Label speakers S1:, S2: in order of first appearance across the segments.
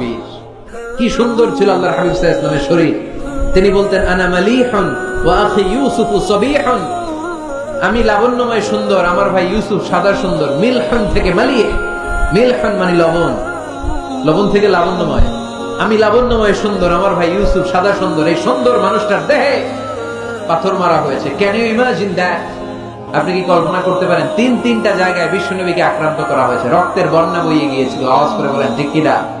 S1: নবীর। কি সুন্দর ছিল আল্লাহ হাবিব ইসলামের শরীর। তিনি বলতেন, আনা মালিহুন ওয়া আখি ইউসুফু সাবিহুন। আমি লাবণ্যময় সুন্দর, আমার ভাই ইউসুফ সাদা সুন্দর। মিলহন থেকে মালিহ। মিলহন মানে লবণ। লবণ থেকে লাবণ্যময়। আমি লাবণ্যময় সুন্দর, আমার ভাই ইউসুফ সাদা সুন্দর। এই সুন্দর মানুষটার দেহে পাথর মারা হয়েছে। ক্যান ইউ ইমাজিন দ্যাট আপনি কি কল্পনা করতে পারেন? তিন তিনটা জায়গায় বিশ্বনবীকে আক্রান্ত করা হয়েছে। রক্তের বন্যা বইয়ে গিয়েছিল। আওয়াজ করে বলেন, ঠিক কিনা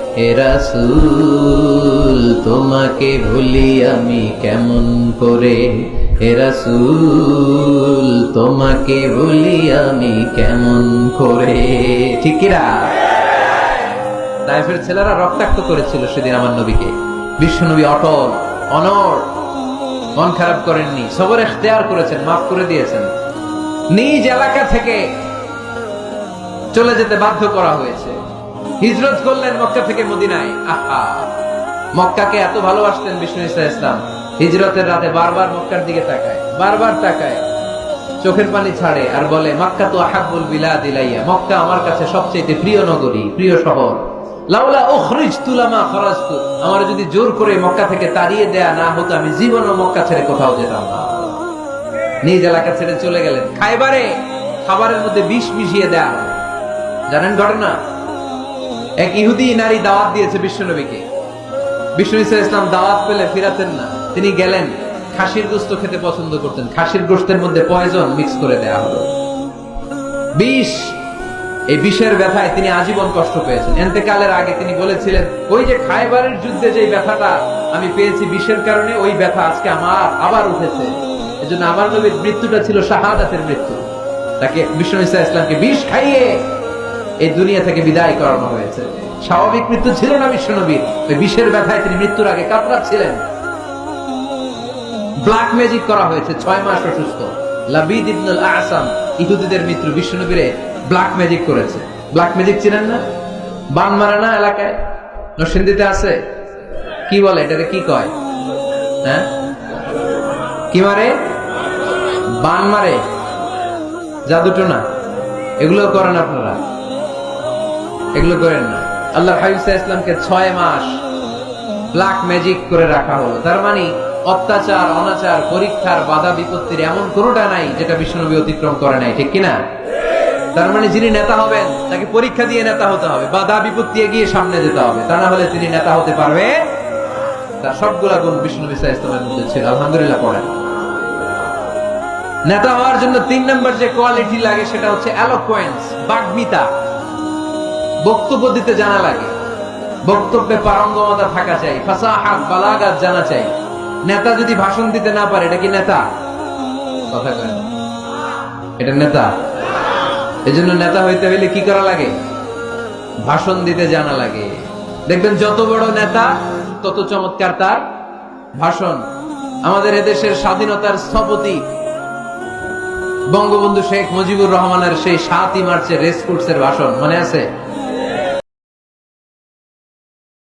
S1: এরা তোমাকে ভুলি আমি কেমন করে? এরা তোমাকে ভুলি আমি কেমন করে? ঠিকিরা তাইফের ছেলেরা রক্তাক্ত করেছিল সেদিন আমার নবীকে। বিশ্বনবী অটল অনর মন খারাপ করেননি, সবর এখতেয়ার করেছেন, মাফ করে দিয়েছেন। নিজ এলাকা থেকে চলে যেতে বাধ্য করা হয়েছে। হিজরত করলেন মক্কা থেকে মদিনায়। আহা। মক্কাকে এত ভালোবাসতেন বিষ্ণু ইসা ইসলাম। হিজরতের রাতে বারবার মক্কার দিকে তাকায়, বারবার তাকায়। চোখের পানি ছাড়ে আর বলে, মক্কা তো আহাবুল বিলা দিলাইয়া মক্কা আমার কাছে সবচেয়ে প্রিয় নগরী, প্রিয় শহর। লাউলা তুলামা আমার যদি জোর করে মক্কা থেকে তাড়িয়ে দেয়া না হতো, আমি জীবনও মক্কা ছেড়ে কোথাও যেতাম না। নিজ এলাকা ছেড়ে চলে গেলেন। খাইবারে খাবারের মধ্যে বিষ মিশিয়ে দেয়া। জানেন ঘটনা? এক ইহুদি নারী দাওয়াত দিয়েছে বিশ্বনবীকে। বিষ্ণু ইসা ইসলাম দাওয়াত পেলে ফিরাতেন না। তিনি গেলেন, খাসির গোস্ত খেতে পছন্দ করতেন। খাসির গোস্তের মধ্যে পয়জন মিক্স করে দেয়া হলো। বিষ, এই বিষের ব্যথায় তিনি আজীবন কষ্ট পেয়েছেন। এতেকালের আগে তিনি বলেছিলেন, ওই যে খাইবারের যুদ্ধে যে ব্যথাটা আমি পেয়েছি বিষের কারণে, ওই ব্যথা আজকে আমার আবার উঠেছে। এজন্য আমার নবীর মৃত্যুটা ছিল শাহাদাতের মৃত্যু। তাকে বিষ্ণু ইসা ইসলামকে বিষ খাইয়ে এই দুনিয়া থেকে বিদায় করানো হয়েছে। স্বাভাবিক মৃত্যু ছিল না বিশ্বনবীর ওই বিষের ব্যথায় তিনি মৃত্যুর আগে কাতরাচ্ছিলেন। ব্ল্যাক ম্যাজিক করা হয়েছে, ছয় মাস অসুস্থ। লাবিদ ইবনুল আসাম, ইহুদিদের মিত্র, বিশ্বনবীরে ব্ল্যাক ম্যাজিক করেছে। ব্ল্যাক ম্যাজিক না? বান এলাকায়? নরসিংদীতে আছে? কি বলে, এটাকে কি কয়? হ্যাঁ? কি মারে? বান মারে। জাদুটো না। এগুলো করেন আপনারা। এগুলো করেন না। আল্লাহ হাবিবসা ইসলামকে ছয় মাস ব্ল্যাক ম্যাজিক করে রাখা হলো। তার মানে অত্যাচার, অনাচার, পরীক্ষার বাধা বিপত্তির এমন কোনোটা নাই যেটা বিষ্ণুনবী অতিক্রম করে নাই, ঠিক কিনা? তার মানে যিনি নেতা হবেন, তাকে পরীক্ষা দিয়ে নেতা হতে হবে, বাধা বিপত্তি এগিয়ে সামনে যেতে হবে। তা না হলে তিনি নেতা হতে পারবে তার সবগুলা গুণ বিষ্ণু ইসা ইসলামের মধ্যে ছিল। আলহামদুলিল্লাহ পড়েন। নেতা হওয়ার জন্য তিন নম্বর যে কোয়ালিটি লাগে সেটা হচ্ছে অ্যালোকোয়েন্স বাগ্মিতা। বক্তব্য দিতে জানা লাগে। বক্তব্যে পারঙ্গমতা থাকা চাই, ফাসাহাত, বালাগাত জানা চাই। নেতা যদি ভাষণ দিতে না পারে, এটা কি নেতা? কথা কয় এটা নেতা? এজন্য নেতা হইতে হইলে কি করা লাগে? ভাষণ দিতে জানা লাগে। দেখবেন, যত বড় নেতা, তত চমৎকার তার ভাষণ। আমাদের এদেশের স্বাধীনতার স্থপতি বঙ্গবন্ধু শেখ মুজিবুর রহমানের সেই সাতই মার্চের রেসকোর্সের ভাষণ, মনে আছে?